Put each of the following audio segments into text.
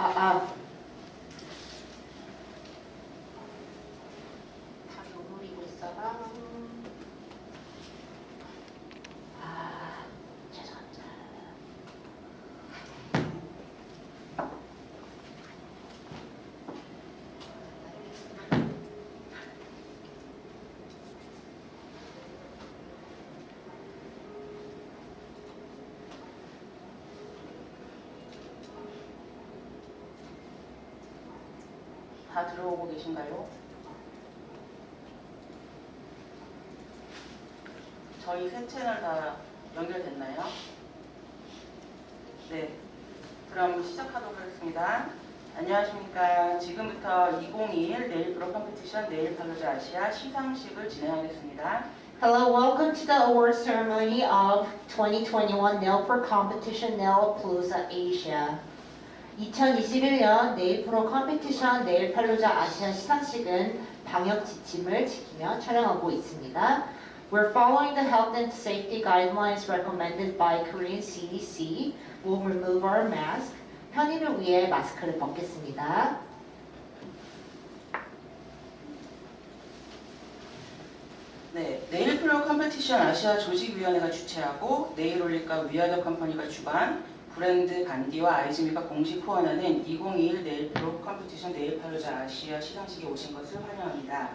아, 아. 다리 오므리고 있어라. 아, 죄송합니다. 다 들어오고 계신가요? 저희 세 채널 다 연결됐나요? 네. 그럼 시작하도록 하겠습니다. 안녕하십니까. 지금부터 2021 네일 프로 컴피티션 네일 팔로자 아시아 시상식을 진행하겠습니다. Hello, welcome to the award ceremony of 2021 Nail Pro Competition Nail Palooza Asia. 2021년 네일 프로 컴피티션 네일 팔로자 아시아 시상식은 방역 지침을 지키며 촬영하고 있습니다. We're following the health and safety guidelines recommended by Korean CDC. We'll remove our mask. 편의를 위해 마스크를 벗겠습니다. 네, 네일 프로 컴피티션 아시아 조직위원회가 주최하고 네일 올릭과 위아더 컴퍼니가 주관, 브랜드 반디와 아이즈미가 공식 후원하는 2021 네일 프로 컴피티션 네일 팔로자 아시아 시상식에 오신 것을 환영합니다.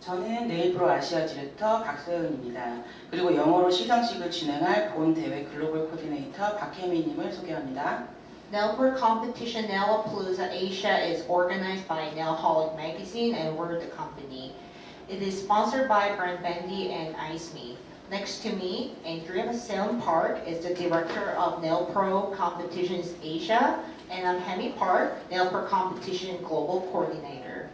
저는 네일 프로 아시아 디렉터 박서연입니다. 그리고 영어로 시상식을 진행할 본 대회 글로벌 코디네이터 박혜미님을 소개합니다. Pro Competition Nailapalooza Asia is organized by Nailholic Magazine and we're the company. It is sponsored by Brand Bendy and IceMe. Next to me, Andrea Hassan Park is the director of Nail Pro Competitions Asia, and I'm Hemi Park, Nail Pro Competition Global Coordinator.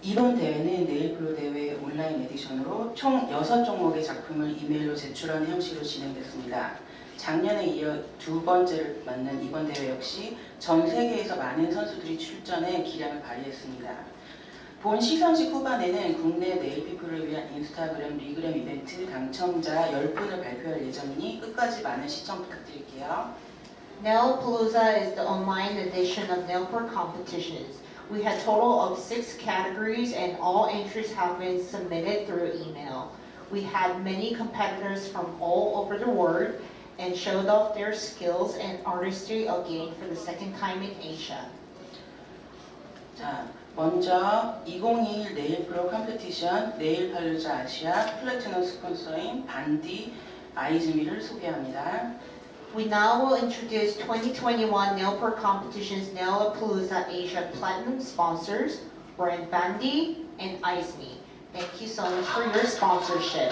이번 대회는 네일 프로 대회 온라인 에디션으로 총 6종목의 작품을 이메일로 제출하는 형식으로 진행됐습니다. 작년에 이어 두 번째를 맞는 이번 대회 역시 전 세계에서 많은 선수들이 출전해 기량을 발휘했습니다. 본 시상식 후반에는 국내 네일피플을 위한 인스타그램 리그램 이벤트 당첨자 10분을 발표할 예정이니 끝까지 많은 시청 부탁드릴게요. Nailapalooza is the online edition of Nail Pro Competitions. We had total of six categories and all entries have been submitted through email. We had many competitors from all over the world and showed off their skills and artistry again for the second time in Asia. 자, 먼저 2021 네일 프로 컴피티션 네일 팔루자 아시아 플래티넘 스폰서인 반디 아이즈미를 소개합니다. We now will introduce 2021 Nail Pro Competitions Nailapalooza Asia Platinum sponsors, Brand Bandy and Ice Me. Thank you so much for your sponsorship.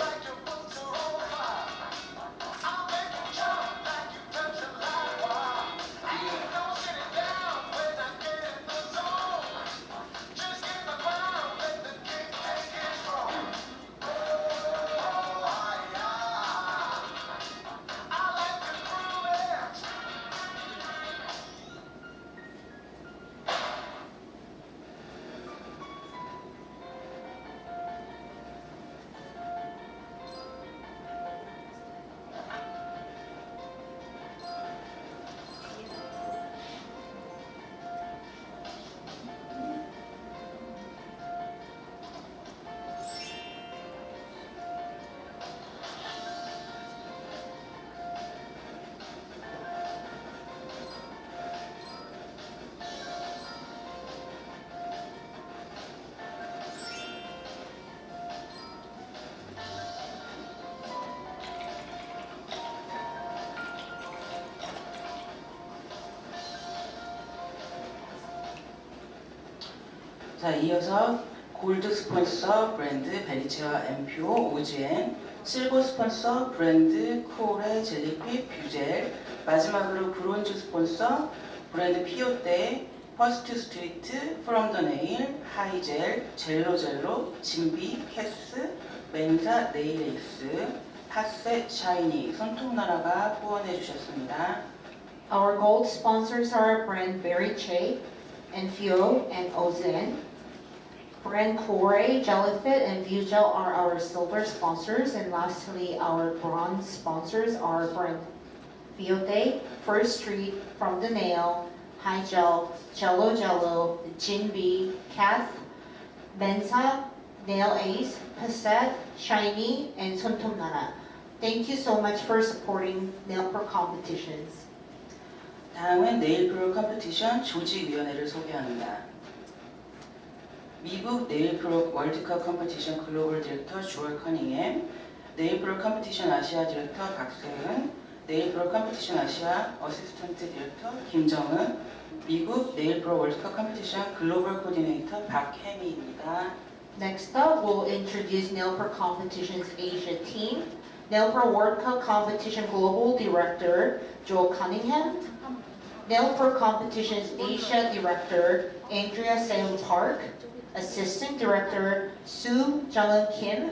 자, 이어서 골드 스폰서 브랜드 베리체와 엠퓨오 오즈엔, 실버 스폰서 브랜드 코레 젤리피 뷰젤, 마지막으로 브론즈 스폰서 브랜드 피오떼, 퍼스트 스트리트, 프롬 더 네일, 하이젤, 젤로젤로, 진비, 캐스, 멘사 네일엑스, 파세 샤이니, 손톱나라가 후원해 주셨습니다. Our gold sponsors are brand Berry Che, Enfio, and Ozen. Brand Kore, Jellyfit, and Viewgel are our silver sponsors. And lastly, our bronze sponsors are brand Field Day, First Street, From the Nail, High Gel, Jello Jello, Jinbi, Cath, Mensa, Nail Ace, Passat, Shiny, and Suntum Nara. Thank you so much for supporting nail pro competitions. 다음은 네일 프로 컴피티션 조직위원회를 소개합니다. 미국 네일 프로 월드컵 컴피티션 글로벌 디렉터 주얼 커닝햄, 네일 프로 컴피티션 아시아 디렉터 박세은, 네일 프로 컴피티션 아시아 어시스턴트 디렉터 김정은, 미국 네일 프로 월드컵 컴피티션 글로벌 코디네이터 박혜미입니다. Next up, we'll introduce Nail Pro Competitions Asia team. Nail Pro World Cup Competition Global Director Joel Cunningham. Nail Pro Competitions Asia Director Andrea Salem Park. Assistant Director Sue Jung Kim.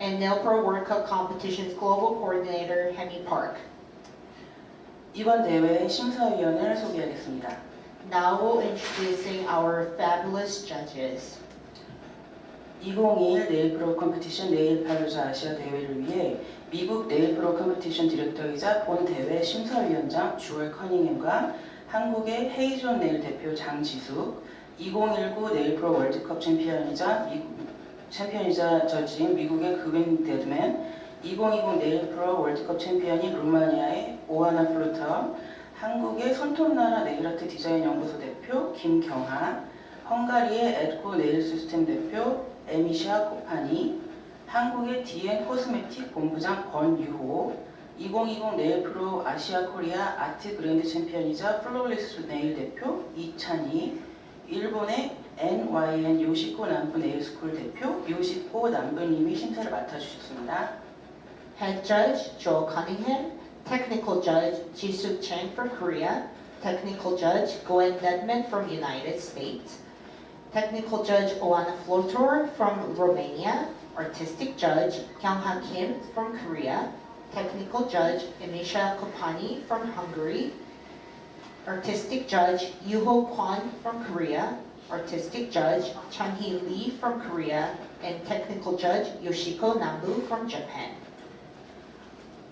And Nail Pro World Cup Competitions Global Coordinator Hemi Park. 이번 대회 심사위원을 소개하겠습니다. Now we'll introducing our fabulous judges. 2021 네일 프로 컴피티션 네일 팔로자 아시아 대회를 위해 미국 네일 프로 컴피티션 디렉터이자 본 대회 심사위원장 주얼 커닝햄과 한국의 헤이존 네일 대표 장지숙, 2019 네일 프로 월드컵 챔피언이자 미국 챔피언이자 저지인 미국의 그웬 데드맨, 2020 네일 프로 월드컵 챔피언인 루마니아의 오하나 플루터, 한국의 손톱나라 네일아트 디자인 연구소 대표 김경하, 헝가리의 에드코 네일 시스템 대표 에미샤 코파니, 한국의 디엔 코스메틱 본부장 권유호, 2020 네일 프로 아시아 코리아 아트 그랜드 챔피언이자 플로리스 네일 대표 이찬희, 일본의 NYN 요시코 남부 네일 스쿨 대표 요시코 남부님이 심사를 맡아주셨습니다. Head Judge Joel Cunningham, Technical Judge Jisoo Chang from Korea, Technical Judge Gwen Nedman from United States, Technical Judge Oana Flotor from Romania, Artistic Judge Kyung-ha Kim from Korea, Technical Judge Emisha Kopani from Hungary, Artistic Judge Yuho Kwan from Korea, Artistic Judge Chang-hee Lee from Korea, and Technical Judge Yoshiko Nambu from Japan.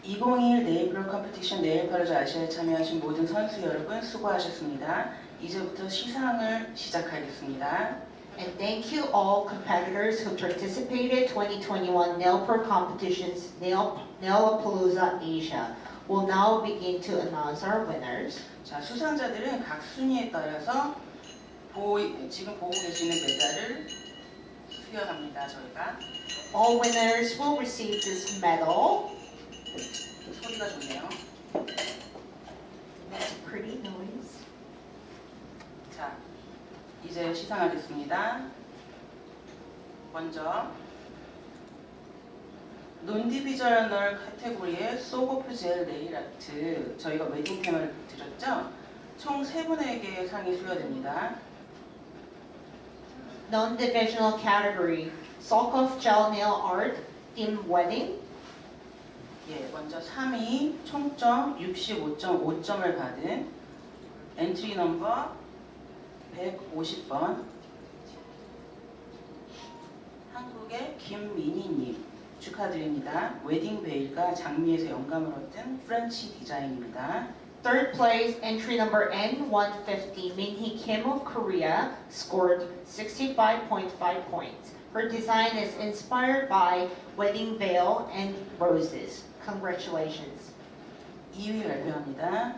2021 네일 프로 컴피티션 네일 팔로자 아시아에 참여하신 모든 선수 여러분 수고하셨습니다. 이제부터 시상을 시작하겠습니다. And thank you all competitors who participated 2021 Nail Pro Competitions Nail Nailapalooza Asia. We'll now begin to announce our winners. 자, 수상자들은 각 순위에 따라서 보, 지금 보고 계시는 메달을 수여합니다. 저희가 All winners will receive this medal. 소리가 좋네요. That's a pretty noise. 자, 이제 시상하겠습니다. 먼저 논디비저널 카테고리의 소고프 젤 네일 아트 저희가 웨딩 테마를 드렸죠? 총 세 분에게 상이 수여됩니다. Non-divisional category. Sokoff Gel Nail Art Theme Wedding. 예, 먼저 3위 총점 65.5점을 받은 엔트리 넘버 150번 한국의 김민희님 축하드립니다. 웨딩 베일과 장미에서 영감을 얻은 프렌치 디자인입니다. Third place, entry number N150, Minhee Kim of Korea, scored 65.5 points. Her design is inspired by wedding veil and roses. Congratulations. 2위 발표합니다.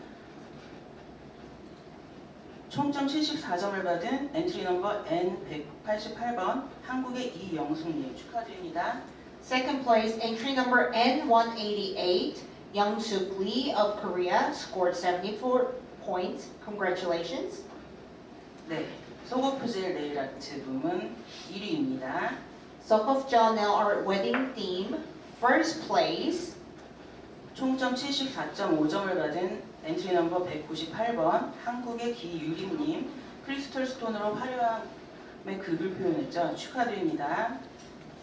총점 74점을 받은 엔트리 넘버 N188번 한국의 이영숙님 축하드립니다. Second place, entry number N188, Young Suk Lee of Korea, scored 74 points. Congratulations. 네, 소고프젤 네일 아트 부문 1위입니다. Sokoff Gel Nail Art Wedding Theme, first place, 총점 74.5점을 받은 엔트리 넘버 198번 한국의 기유림님 크리스털 스톤으로 화려함의 극을 표현했죠. 축하드립니다.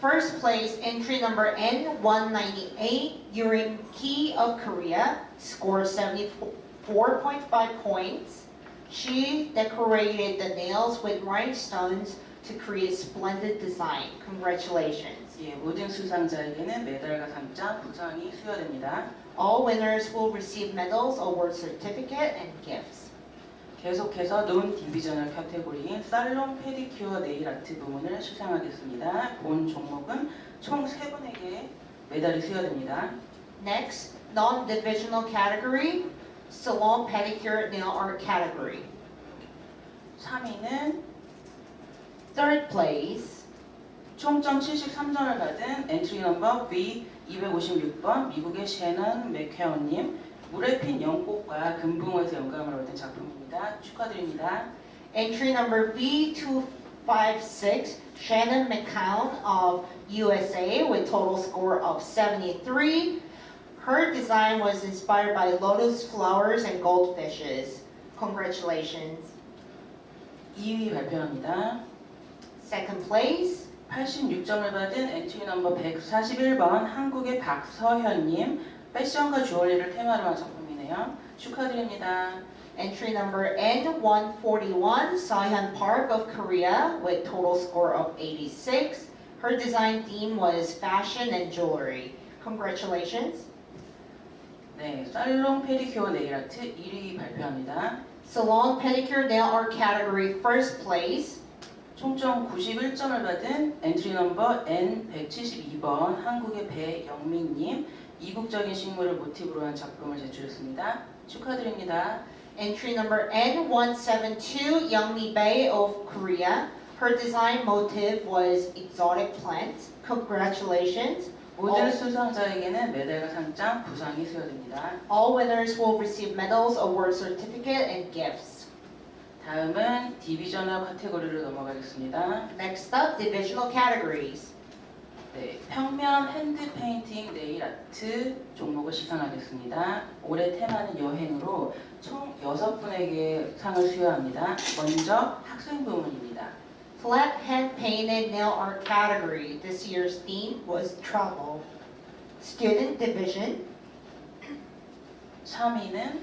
First place, entry number N198, Yurim Ki of Korea, scored 74.5 points. She decorated the nails with rhinestones to create splendid design. Congratulations. 예, 모든 수상자에게는 메달과 상장, 부상이 수여됩니다. All winners will receive medals, award certificate, and gifts. 계속해서 논 디비저널 카테고리인 살롱 페디큐어 네일 아트 부문을 시상하겠습니다. 본 종목은 총 3분에게 메달이 수여됩니다. Next, non-divisional category, salon, pedicure, nail art category. 3위는 Third place, 총점 73점을 받은 엔트리 넘버 B256번 미국의 셰넌 맥케어님 물에 핀 연꽃과 금붕어에서 영감을 얻은 작품입니다. 축하드립니다. entry number B256, Shannon McCown of USA with total score of 73. Her design was inspired by lotus flowers and goldfishes. Congratulations. 2위 발표합니다. Second place, 86점을 받은 엔트리 넘버 141번 한국의 박서현님 패션과 주얼리를 테마로 한 작품이네요. 축하드립니다. Entry number N141, Saihan Park of Korea with total score of 86. Her design theme was fashion and jewelry. Congratulations. 네, 살롱 페디큐어 네일 아트 1위 발표합니다. Salon Pedicure Nail Art category first place, 총점 91점을 받은 엔트리 넘버 N172번 한국의 배영민님 이국적인 식물을 모티브로 한 작품을 제출했습니다. 축하드립니다. entry number N172 Youngmi Bae of Korea. Her design motive was exotic plants. Congratulations. 모든 어. 수상자에게는 메달과 상장, 부상이 수여됩니다. All winners will receive medals, award certificate, and gifts. 다음은 디비저널 카테고리로 넘어가겠습니다. Next up, divisional categories. 네, 평면 핸드 페인팅 네일 아트 종목을 시상하겠습니다. 올해 테마는 여행으로 총 6분에게 상을 수여합니다. 먼저 학생 부문입니다. Flat hand painted nail art category. This year's theme was travel. Student division. 3위는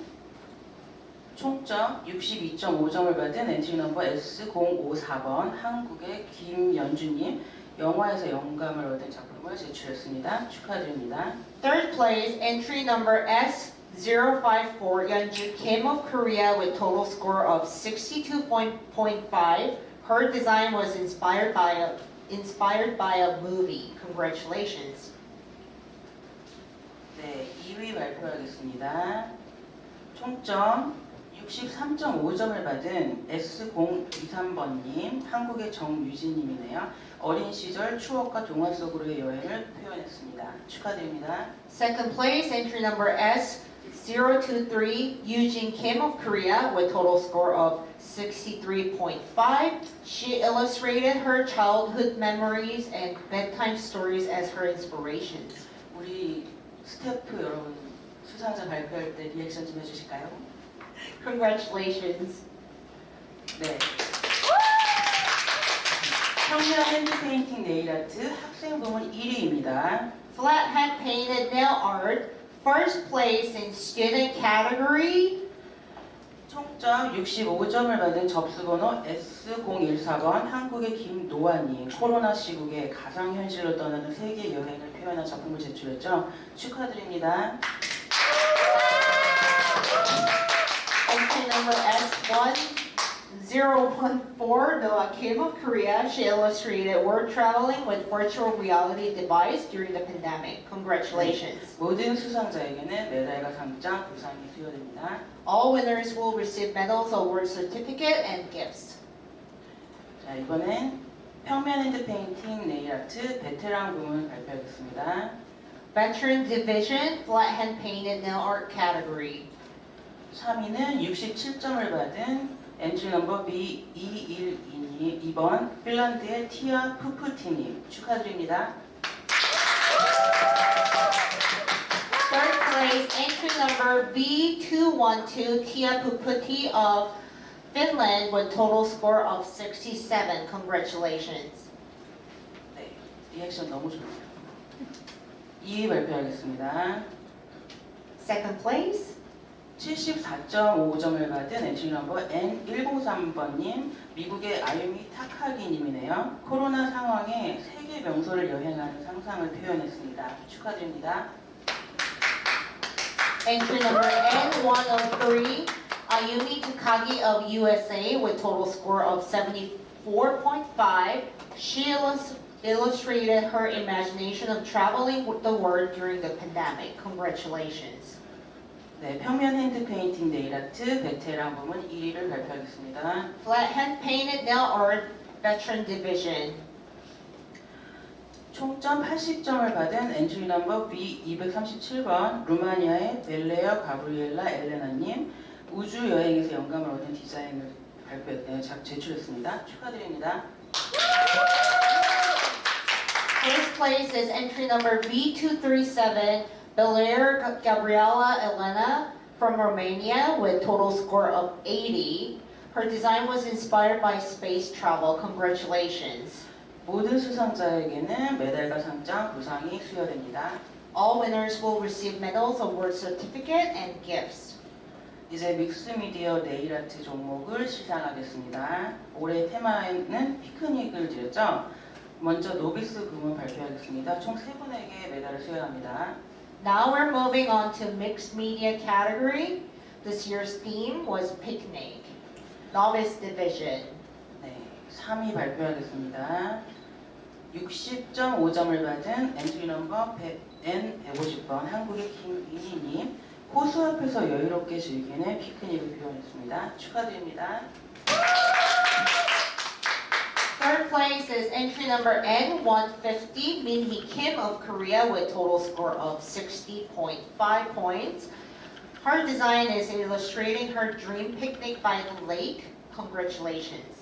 총점 62.5점을 받은 엔트리 넘버 S054번 한국의 김연주님 영화에서 영감을 얻은 작품을 제출했습니다. 축하드립니다. Third place, entry number S054 Yeonju Kim of Korea with total score of 62.5. Her design was inspired by a inspired by a movie. Congratulations. 네, 2위 발표하겠습니다. 총점 63.5점을 받은 S023번님, 한국의 정유진님이네요. 어린 시절 추억과 동화 속으로의 여행을 표현했습니다. 축하드립니다. Second place, entry number S023 Eugene Kim of Korea with total score of 63.5. She illustrated her childhood memories and bedtime stories as her inspirations. 우리 스태프 여러분 수상자 발표할 때 리액션 좀 해주실까요? Congratulations. 네. 평면 핸드 페인팅 네일 아트 학생 부문 1위입니다. Flat hand painted nail art, first place in student category. 총점 65점을 받은 접수번호 S014번 한국의 김노아님 코로나 시국에 가상현실로 떠나는 세계 여행을 표현한 작품을 제출했죠. 축하드립니다. Entry number S1014, Noah Kim of Korea. She illustrated world traveling with virtual reality device during the pandemic. Congratulations. 모든 수상자에게는 메달과 상장, 부상이 수여됩니다. All winners will receive medals, award certificate, and gifts. 자 이번엔 평면 핸드 페인팅 네일 아트 베테랑 부문 발표하겠습니다. Veteran Division, flat hand painted nail art category. 3위는 67점을 받은 엔트리 넘버 B212번 핀란드의 티아 푸푸티님 축하드립니다. Third place, entry number B212, Tia Puputi of Finland with total score of 67. Congratulations. 네, 리액션 너무 좋네요. 2위 발표하겠습니다. Second place, 74.5점을 받은 엔트리 넘버 N103번님, 미국의 아유미 타카기님이네요. 코로나 상황에 세계 명소를 여행하는 상상을 표현했습니다. 축하드립니다. Entry number N103, Ayumi Takagi of USA with total score of 74.5. She illus- illustrated her imagination of traveling the world during the pandemic. Congratulations. 네, 평면 핸드 페인팅 네일 아트 베테랑 부문 1위를 발표하겠습니다. Flat hand painted nail art veteran division. 총점 80점을 받은 엔트리 넘버 B237번 루마니아의 벨레어 가브리엘라 엘레나님 우주 여행에서 영감을 얻은 디자인을 발표 네, 작 제출했습니다. 축하드립니다. First place is entry number B237, Belair Gabriela Elena from Romania with total score of 80. Her design was inspired by space travel. Congratulations. 모든 수상자에게는 메달과 상장, 부상이 수여됩니다. All winners will receive medals, award certificate, and gifts. 이제 믹스미디어 네일 아트 종목을 시상하겠습니다. 올해 테마에는 피크닉을 드렸죠. 먼저 노비스 부문 발표하겠습니다. 총세 분에게 메달을 수여합니다. Now we're moving on to mixed media category. This year's theme was picnic. Novice division. 네, 3위 발표하겠습니다. 60.5점을 받은 엔트리 넘버 N150번 한국의 김민희님 호수 앞에서 여유롭게 즐기는 피크닉을 표현했습니다. 축하드립니다. Third place is entry number N150, Minhee Kim of Korea with total score of 60.5 points. Her design is illustrating her dream picnic by the lake. Congratulations.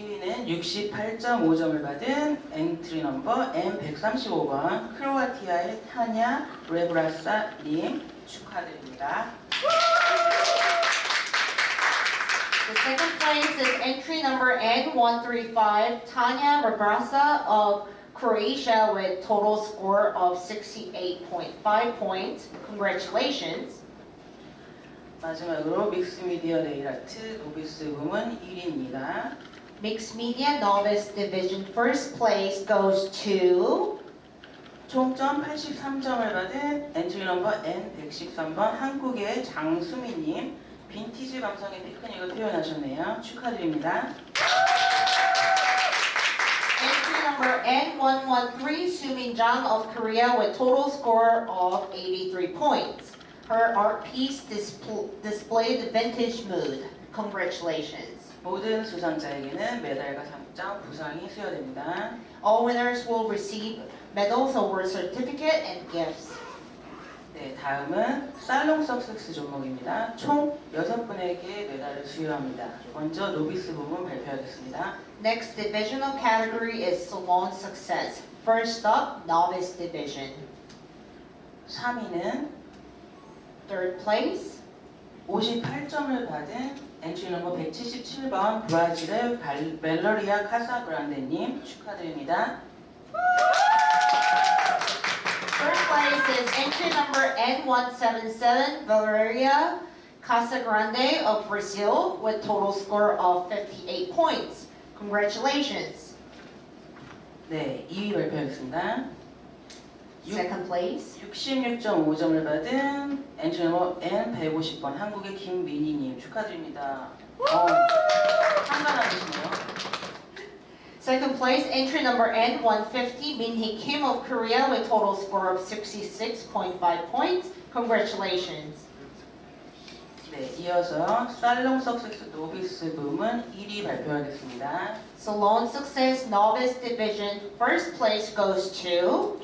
2위는 68.5점을 받은 엔트리 넘버 M135번 크로아티아의 타냐 레브라사님 축하드립니다. The second place is entry number N135, Tanya Rebrasa of Croatia with total score of 68.5 points. Congratulations. 마지막으로 믹스미디어 네일 아트 노비스 부문 1위입니다. Mixed Media Novice Division first place goes to 총점 83점을 받은 엔트리 넘버 N113번 한국의 장수미님 빈티지 감성의 피크닉을 표현하셨네요. 축하드립니다. entry number N113, Sumin Jang of Korea with total score of 83 points. Her art piece displ- displayed vintage mood. Congratulations. 모든 수상자에게는 메달과 상장, 부상이 수여됩니다. All winners will receive medals, award certificate, and gifts. 네, 다음은 살롱 석세스 종목입니다. 총 6분에게 메달을 수여합니다. 먼저 노비스 부분 발표하겠습니다. Next divisional category is Salon Success. First up, Novice Division. 3위는 Third place, 58점을 받은 엔트리 넘버 177번 브라질의 발- 벨러리아 카사브란데님 축하드립니다. Place is entry number N177, Valeria Casagrande of Brazil with total score of 58 points. Congratulations. 네, 2위 발표하겠습니다. 육- Second place, 66.5점을 받은 엔트리 넘버 N150번 한국의 김민희님 축하드립니다. 어, 한가하시네요. second place, entry number N150, Minhee Kim of Korea with total score of 66.5 points. Congratulations. 네, 이어서 살롱 석세스 노비스 부문 1위 발표하겠습니다. Salon Success Novice Division first place goes to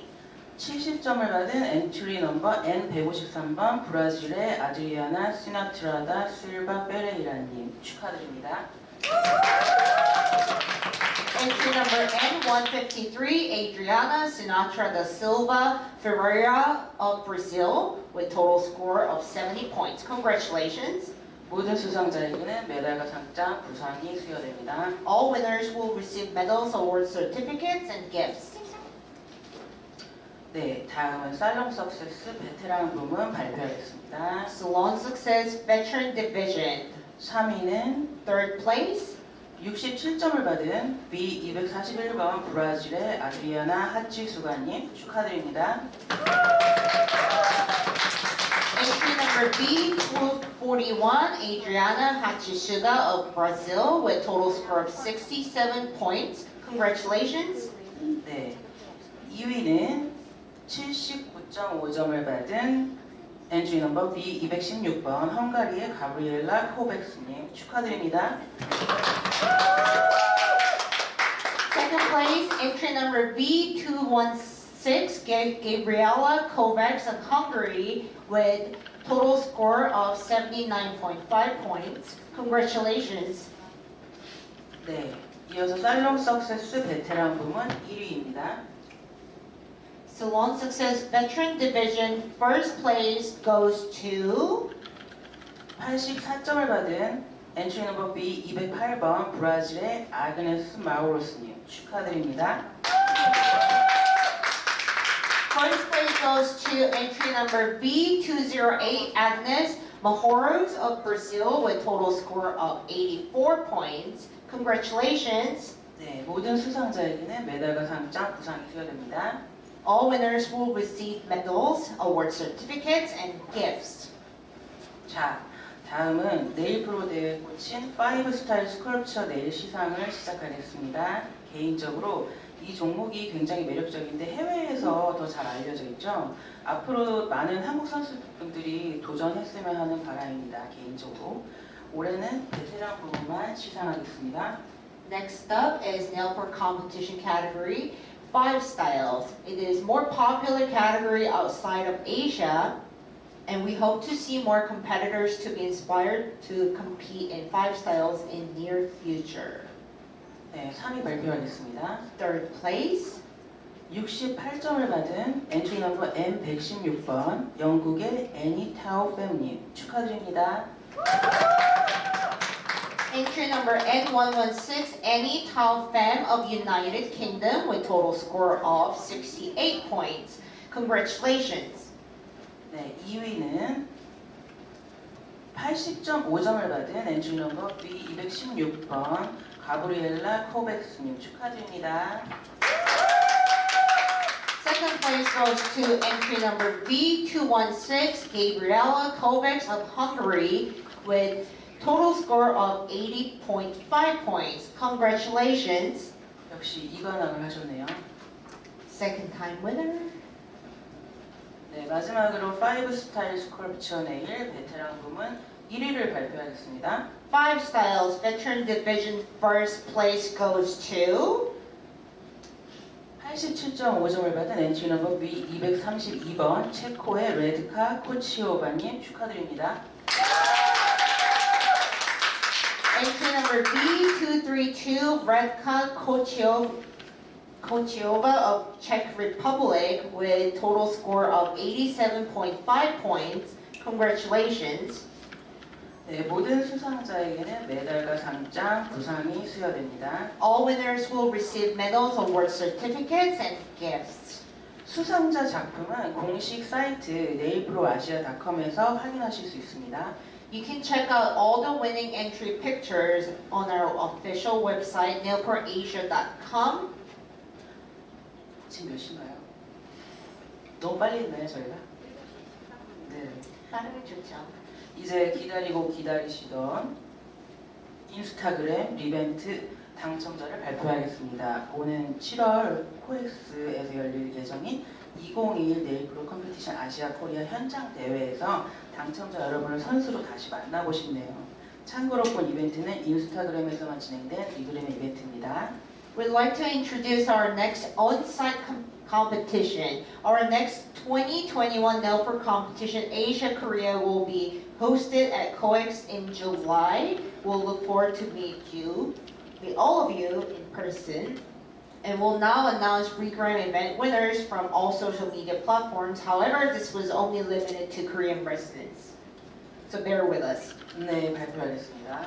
70점을 받은 엔트리 넘버 N153번 브라질의 아드리아나 시나트라다 실바 페레이라님 축하드립니다. entry number N153, Adriana Sinatra da Silva Ferreira of Brazil with total score of 70 points. Congratulations. 모든 수상자에게는 메달과 상장, 부상이 수여됩니다. All winners will receive medals, award certificates, and gifts. 네, 다음은 살롱 석세스 베테랑 부문 발표하겠습니다. Salon Success Veteran Division. 3위는 Third place, 67점을 받은 B241번 브라질의 아드리아나 하치수가님 축하드립니다. Entry number B241, Adriana Hachisuga of Brazil with total score of 67 points. Congratulations. 네. 2위는 79.5점을 받은 엔트리 넘버 B216번 헝가리의 가브리엘라 코백스님 축하드립니다. Second place, entry number B216, Ga- Gabriela Kovacs of Hungary with total score of 79.5 points. Congratulations. 네. 이어서 살롱 석세스 베테랑 부문 1위입니다. Salon Success Veteran Division first place goes to 84점을 받은 엔트리 넘버 B208번 브라질의 아그네스 마우로스님 축하드립니다. First place goes to entry number B208 Agnes Mahoros of Brazil with total score of 84 points. Congratulations. 네, 모든 수상자에게는 메달과 상장, 부상이 수여됩니다. All winners will receive medals, award certificates, and gifts. 자, 다음은 네일 프로 대회에 꽂힌 5 스타일 스컬프처 네일 시상을 시작하겠습니다. 개인적으로 이 종목이 굉장히 매력적인데 해외에서 더 잘 알려져 있죠. 앞으로 많은 한국 선수분들이 도전했으면 하는 바람입니다. 개인적으로 올해는 베테랑 부분만 시상하겠습니다. Next up is nail for competition category, five styles. It is more popular category outside of Asia, and we hope to see more competitors to be inspired to compete in five styles in near future. 네, 3위 발표하겠습니다. Third place, 68점을 받은 엔트리 넘버 M116번 영국의 애니 타오 팸님 축하드립니다. entry number N116, Annie Tao Pham of United Kingdom with total score of 68 points. Congratulations. 네, 2위는 80.5점을 받은 엔트리 넘버 B216번 가브리엘라 코백스님 축하드립니다. Second place goes to entry number V216, Gabriela Kovacs of Hungary with total score of 80.5 points. Congratulations. 역시 이관왕을 하셨네요. Second time winner. 네, 마지막으로 5 스타일 스컬프처 네일 베테랑 부문 1위를 발표하겠습니다. Five Styles Veteran Division first place goes to 87.5점을 받은 엔트리 넘버 B232번 체코의 레드카 코치오바님 축하드립니다. entry number B232 Redka Kochio- Kochiova of Czech Republic with total score of 87.5 points. Congratulations. 네, 모든 수상자에게는 메달과 상장, 부상이 수여됩니다. All winners will receive medals, award certificates, and gifts. 수상자 작품은 공식 사이트 네일프로아시아닷컴에서 확인하실 수 있습니다. You can check out all the winning entry pictures on our official website, nailporasia.com. 지금 몇 시인가요? 너무 빨리 했나요, 저희가? 네. 빠르게 좋죠. 이제 기다리고 기다리시던 인스타그램 리벤트 당첨자를 발표하겠습니다. 오는 7월 코엑스에서 열릴 예정인 2021 네일프로 컴피티션 아시아 코리아 현장 대회에서 당첨자 여러분을 선수로 다시 만나고 싶네요. 참고로 본 이벤트는 인스타그램에서만 진행된 리그램 이벤트입니다. We'd like to introduce our next on-site com- competition. Our next 2021 NELPR competition, Asia Korea, will be hosted at COEX in July. We'll look forward to meet you, meet all of you in person. And we'll now announce Regram event winners from all social media platforms. However, this was only limited to Korean residents. So bear with us. 네, 발표하겠습니다.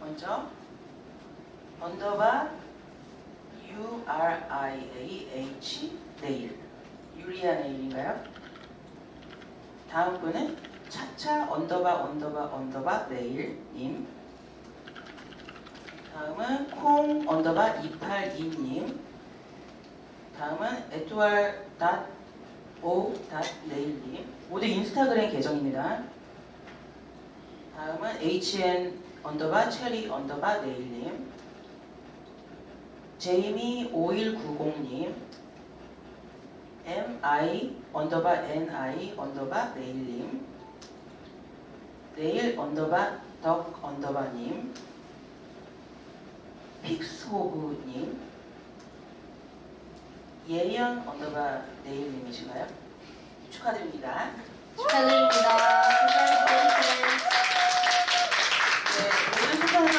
먼저 언더바 U R I A H 네일 유리아 네일인가요? 다음 분은 차차 언더바 언더바 언더바 네일님 다음은 콩 언더바 282님. 다음은 에투알 오 네일님. 모두 인스타그램 계정입니다. 다음은 hn 언더바 체리 언더바 네일님. 제이미 5190님. mi 언더바 ni 언더바 네일님. 네일 언더바 덕 언더바님. 픽스호그님. 예연 언더바 네일님이신가요? 축하드립니다. 축하드립니다. 네,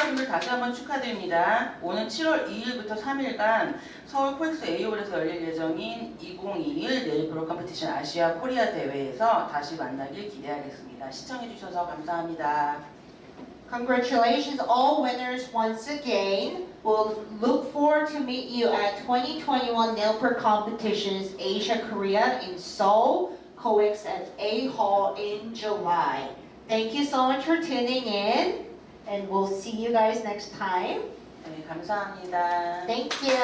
수상자분들 다시 한번 축하드립니다. 오는 7월 2일부터 3일간 서울 폴스 A홀에서 열릴 예정인 2021 네일 프로 컴피티션 아시아 코리아 대회에서 다시 만나길 기대하겠습니다. 시청해주셔서 감사합니다. Congratulations, all winners once again. We'll look forward to meet you at 2021 Nail Pro Competitions Asia Korea in Seoul, COEX at A Hall in July. Thank you so much for tuning in, And we'll see you guys next time. 네, 감사합니다. Thank you.